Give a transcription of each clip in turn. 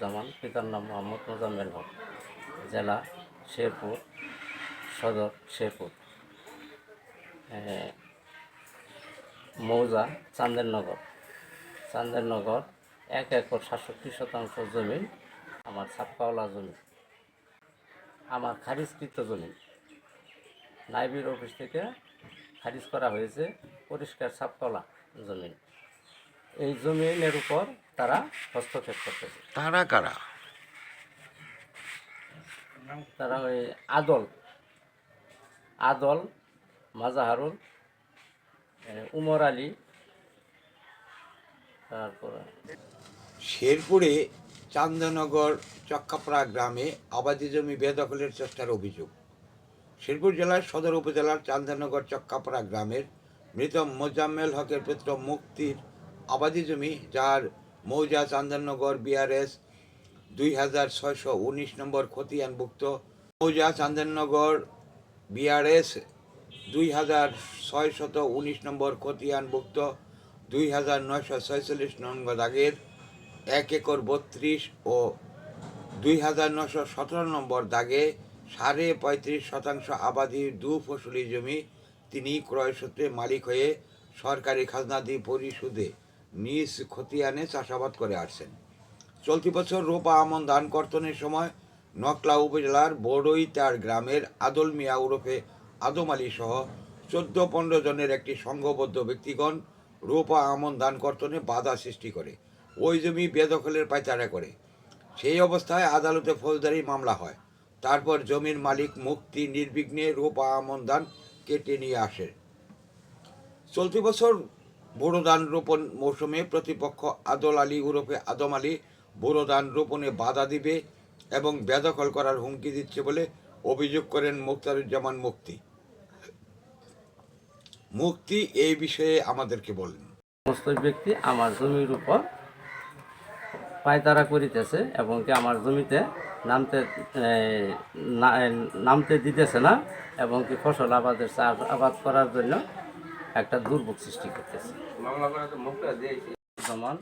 আসাদুজ্জামান পিতার নাম মোহাম্মদ মোজাম্মেল হক, জেলা শেরপুর, সদর শেরপুর। মৌজা চান্দেরনগর। চান্দেরনগর এক একর সাতষট্টি শতাংশ জমি, আমার ছাপকাওয়ালা জমি, আমার খারিজকৃত জমি। নাইবির অফিস থেকে খারিজ করা হয়েছে পরিষ্কার ছাপকাওয়ালা জমি। এই জমিনের উপর তারা হস্তক্ষেপ করতেছে। তারা কারা? তারা ওই আদল। আদল মাজাহারুল উমর আলী তারপরে শেরপুরে চান্দনগর চক্কাপাড়া গ্রামে আবাদি জমি বেদখলের চেষ্টার অভিযোগ। শেরপুর জেলার সদর উপজেলার চান্দনগর চক্কাপাড়া গ্রামের মৃত মোজাম্মেল হকের পুত্র মুক্তির আবাদি জমি, যার মৌজা চান্দনগর বিআরএস দুই হাজার ছয়শো উনিশ নম্বর খতিয়ানভুক্ত। মৌজা চান্দনগর বিআরএস দুই হাজার ছয়শত উনিশ নম্বর খতিয়ানভুক্ত। দুই হাজার নয়শো ছয়চল্লিশ নম্বর দাগের এক একর বত্রিশ ও দুই হাজার নশো সতেরো নম্বর দাগে সাড়ে পঁয়ত্রিশ শতাংশ আবাদি দু ফসলি জমি তিনি ক্রয়সূত্রে মালিক হয়ে সরকারি খাজনা দিয়ে পরিশোধে নিজ খতিয়ানে চাষাবাদ করে আসছেন। চলতি বছর রোপা আমন ধান কর্তনের সময় নকলা উপজেলার বড়ই তার গ্রামের আদল মিয়া ওরফে আদম আলী সহ চোদ্দ পনেরো জনের একটি সংঘবদ্ধ ব্যক্তিগণ রোপা আমন ধান কর্তনে বাধা সৃষ্টি করে, ওই জমি বেদখলের পায়তারা করে। সেই অবস্থায় আদালতে ফৌজদারি মামলা হয়, তারপর জমির মালিক মুক্তি নির্বিঘ্নে রোপা আমন ধান কেটে নিয়ে আসে। চলতি বছর বোরো ধান রোপণ মৌসুমে প্রতিপক্ষ আদল আলী ওরফে আদম আলী বোরো ধান রোপণে বাধা দিবে এবং বেদখল করার হুমকি দিচ্ছে বলে অভিযোগ করেন মুক্তারুজ্জামান মুক্তি মুক্তি এই বিষয়ে আমাদেরকে বলেন। সমস্ত ব্যক্তি আমার জমির উপর পায়তারা করিতেছে এবং কি আমার জমিতে নামতে নামতে দিতেছে না এবং কি ফসল আবাদের আবাদ করার জন্য একটা দুর্ভোগ সৃষ্টি করতেছে। জামান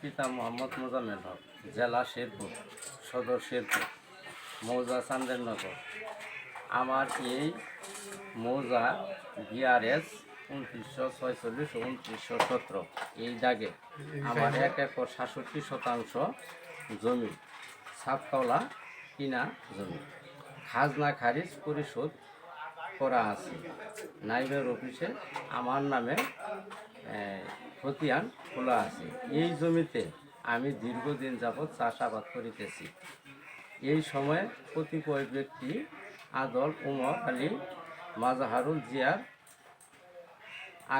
পিতা মোহাম্মদ মোজামেল হক জেলা শেরপুর সদর শেরপুর মৌজা চান্দেরনগর। আমার এই মৌজা বিআরএস উনত্রিশশো ছয়চল্লিশ উনত্রিশশো সতেরো। এই দাগে আমার এক একর সাতষট্টি শতাংশ জমি সাতকাওলা কিনা জমি। খাজনা খারিজ পরিশোধ করা আছে। নাইবের অফিসে আমার নামে খতিয়ান খোলা আছে। এই জমিতে আমি দীর্ঘদিন যাবৎ চাষাবাদ করিতেছি। এই সময়ে কতিপয় ব্যক্তি আদল উমর আলী মাজাহারুল জিয়ার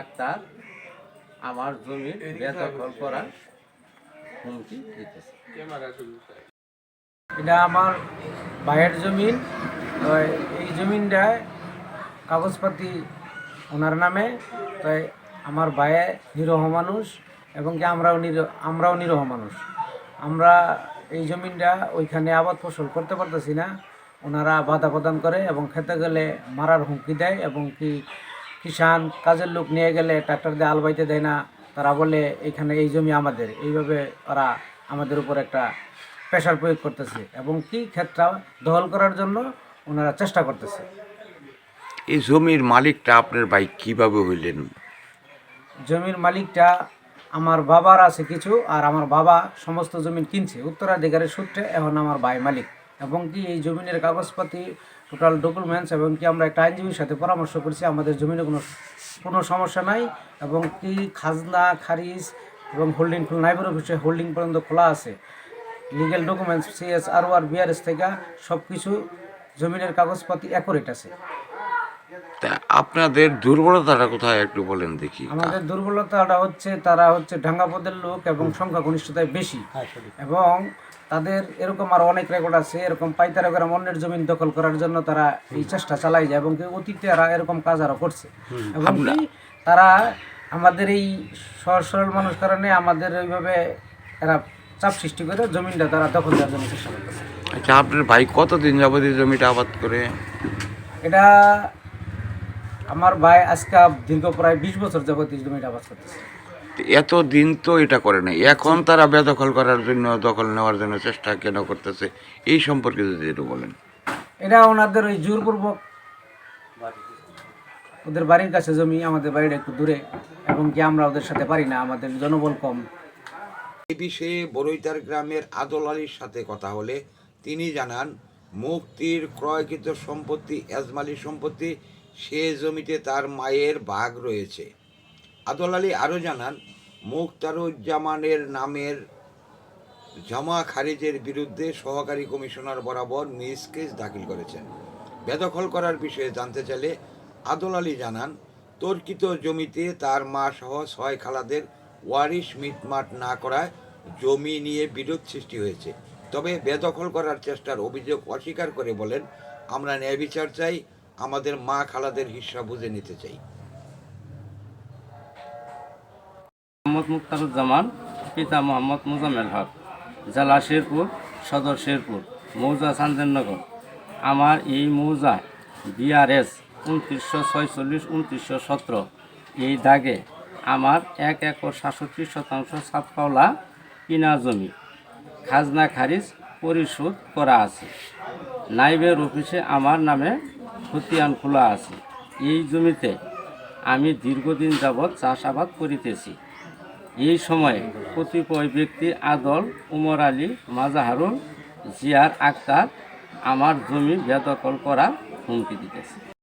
আক্তার আমার জমির বেদখল করার হুমকি দিতেছে। এটা আমার ভাইয়ের জমিন। এই জমিনটায় কাগজপাতি ওনার নামে, তাই আমার ভাইয়ে নিরহ মানুষ এবং কি আমরাও নিরহ আমরাও নিরহ মানুষ। আমরা এই জমিনটা ওইখানে আবাদ ফসল করতে পারতেছি না। ওনারা বাধা প্রদান করে এবং খেতে গেলে মারার হুমকি দেয় এবং কি কিষান কাজের লোক নিয়ে গেলে ট্রাক্টর দিয়ে আল বাইতে দেয় না, তারা বলে এখানে এই জমি আমাদের। এইভাবে ওরা আমাদের উপর একটা প্রেশার প্রয়োগ করতেছে এবং কি ক্ষেত্রা দখল করার জন্য ওনারা চেষ্টা করতেছে। এই জমির মালিকটা আপনার ভাই কীভাবে হইলেন? জমির মালিকটা আমার বাবার আছে কিছু, আর আমার বাবা সমস্ত জমিন কিনছে। উত্তরাধিকারের সূত্রে এখন আমার ভাই মালিক। এবং কি এই জমিনের কাগজপাতি টোটাল ডকুমেন্টস এবং কি আমরা একটা আইনজীবীর সাথে পরামর্শ করছি, আমাদের জমিনে কোনো কোনো সমস্যা নাই। এবং কি খাজনা, খারিজ, এবং হোল্ডিং নাইবার অফিসে হোল্ডিং পর্যন্ত খোলা আছে। লিগেল ডকুমেন্টস সিএস আর আর বিআরএস থেকে সব কিছু জমিনের কাগজপাতি অ্যাকুরেট আছে। তা আপনাদের দুর্বলতাটা কোথায় একটু বলেন দেখি। আমাদের দুর্বলতাটা হচ্ছে তারা হচ্ছে ডাঙ্গাপদের লোক এবং সংখ্যা ঘনিষ্ঠতায় বেশি এবং তাদের এরকম আর অনেক রেকর্ড আছে এরকম পাইতারা করে অন্যের জমিন দখল করার জন্য তারা এই চেষ্টা চালাই যায় এবং কি অতীতে এরা এরকম কাজ আরও করছে। এবং তারা আমাদের এই সহজ সরল মানুষ কারণে আমাদের ওইভাবে এরা চাপ সৃষ্টি করে জমিনটা তারা দখল দেওয়ার জন্য চেষ্টা করতেছে। আচ্ছা আপনার ভাই কতদিন যাবত এই জমিটা আবাদ করে? এটা আমার ভাই আজকে দীর্ঘ প্রায় বিশ বছর যাবত এই জমিটা আবাদ করতেছে। এত দিন তো এটা করে নাই। এখন তারা বেদখল করার জন্য দখল নেওয়ার জন্য চেষ্টা কেন করতেছে এই সম্পর্কে যদি একটু বলেন। এটা ওনাদের ওই জোরপূর্বক ওদের বাড়ির কাছে জমি আমাদের বাড়িটা একটু দূরে এবং কি আমরা ওদের সাথে পারি না আমাদের জনবল কম। এ বিষয়ে বরৈতার গ্রামের আদল আলীর সাথে কথা হলে তিনি জানান মুক্তির ক্রয়কৃত সম্পত্তি এজমালি সম্পত্তি সে জমিতে তার মায়ের ভাগ রয়েছে। আদল আলী আরও জানান মুক্তারুজ্জামানের নামের জমা খারিজের বিরুদ্ধে সহকারী কমিশনার বরাবর মিস কেস দাখিল করেছেন। বেদখল করার বিষয়ে জানতে চাইলে আদল আলী জানান, তর্কিত জমিতে তার মা সহ ছয় খালাদের ওয়ারিশ মিটমাট না করায় জমি নিয়ে বিরোধ সৃষ্টি হয়েছে। তবে বেদখল করার চেষ্টার অভিযোগ অস্বীকার করে বলেন, আমরা ন্যায় বিচার চাই আমাদের মা খালাদের হিসাব বুঝে নিতে চাই। মোহাম্মদ মুক্তারুজ্জামান, পিতা মোহাম্মদ মোজাম্মেল হক, জেলা শেরপুর, সদর শেরপুর, মৌজা চান্দেরনগর আমার এই মৌজা বিআরএস উনত্রিশশো ছয়চল্লিশ, উনত্রিশশো সতেরো। এই দাগে আমার এক একর সাতষট্টি শতাংশ সাতপাওলা কিনা জমি। খাজনা খারিজ পরিশোধ করা আছে। নাইবের অফিসে আমার নামে খতিয়ান খোলা আছে। এই জমিতে আমি দীর্ঘদিন যাবৎ চাষাবাদ করিতেছি। এই সময়ে কতিপয় ব্যক্তি আদল, উমর আলী, মাজাহারুল, জিয়ার আক্তার আমার জমি বেদখল করার হুমকি দিতেছে।